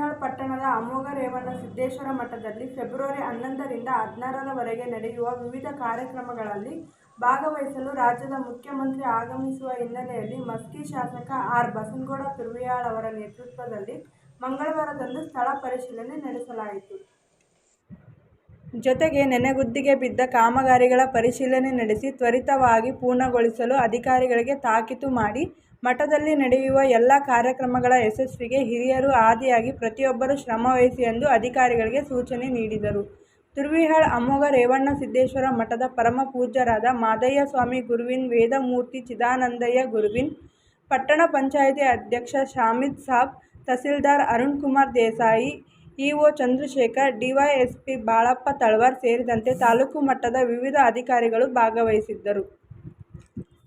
ಅಮೋಘ ರೇವಣ್ಣ ಸಿದ್ದೇಶ್ವರ ಮಠದಲ್ಲಿ ಫೆಬ್ರವರಿ ಹನ್ನೊಂದರಿಂದ ಹದಿನಾರರವರೆಗೆ ನಡೆಯುವ ವಿವಿಧ ಕಾರ್ಯಕ್ರಮಗಳಲ್ಲಿ ಭಾಗವಹಿಸಲು ರಾಜ್ಯದ ಮುಖ್ಯಮಂತ್ರಿ ಆಗಮಿಸುವ ಹಿನ್ನೆಲೆಯಲ್ಲಿ ಮಸ್ಕಿ ಶಾಸಕ ಆರ್ ಬಸನಗೌಡ ತಿರುವಿಯಾಳ್ ಅವರ ನೇತೃತ್ವದಲ್ಲಿ ಮಂಗಳವಾರದಂದು ಸ್ಥಳ ಪರಿಶೀಲನೆ ನಡೆಸಲಾಯಿತು. ಜೊತೆಗೆ ನೆನೆಗುದ್ದಿಗೆ ಬಿದ್ದ ಕಾಮಗಾರಿಗಳ ಪರಿಶೀಲನೆ ನಡೆಸಿ ತ್ವರಿತವಾಗಿ ಪೂರ್ಣಗೊಳಿಸಲು ಅಧಿಕಾರಿಗಳಿಗೆ ತಾಕೀತು ಮಾಡಿ ಮಠದಲ್ಲಿ ನಡೆಯುವ ಎಲ್ಲ ಕಾರ್ಯಕ್ರಮಗಳ ಯಶಸ್ವಿಗೆ ಹಿರಿಯರು ಆದಿಯಾಗಿ ಪ್ರತಿಯೊಬ್ಬರೂ ಶ್ರಮವಹಿಸಿ ಎಂದು ಅಧಿಕಾರಿಗಳಿಗೆ ಸೂಚನೆ ನೀಡಿದರು. ತುರ್ವಿಹಾಳ್ ಅಮೋಘ ರೇವಣ್ಣ ಸಿದ್ದೇಶ್ವರ ಮಠದ ಪರಮಪೂಜ್ಯರಾದ ಮಾದಯ್ಯ ಸ್ವಾಮಿ ಗುರುವಿನ್, ವೇದಮೂರ್ತಿ ಚಿದಾನಂದಯ್ಯ ಗುರುವಿನ್, ಪಟ್ಟಣ ಪಂಚಾಯಿತಿ ಅಧ್ಯಕ್ಷ ಶಾಮಿದ್ ಸಾಬ್, ತಹಸೀಲ್ದಾರ್ ಅರುಣ್ ಕುಮಾರ್ ದೇಸಾಯಿ, ಇಒ ಚಂದ್ರಶೇಖರ್, ಡಿವೈಎಸ್ಪಿ ಬಾಳಪ್ಪ ತಳವಾರ್ ಸೇರಿದಂತೆ ತಾಲೂಕು ಮಟ್ಟದ ವಿವಿಧ ಅಧಿಕಾರಿಗಳು ಭಾಗವಹಿಸಿದ್ದರು.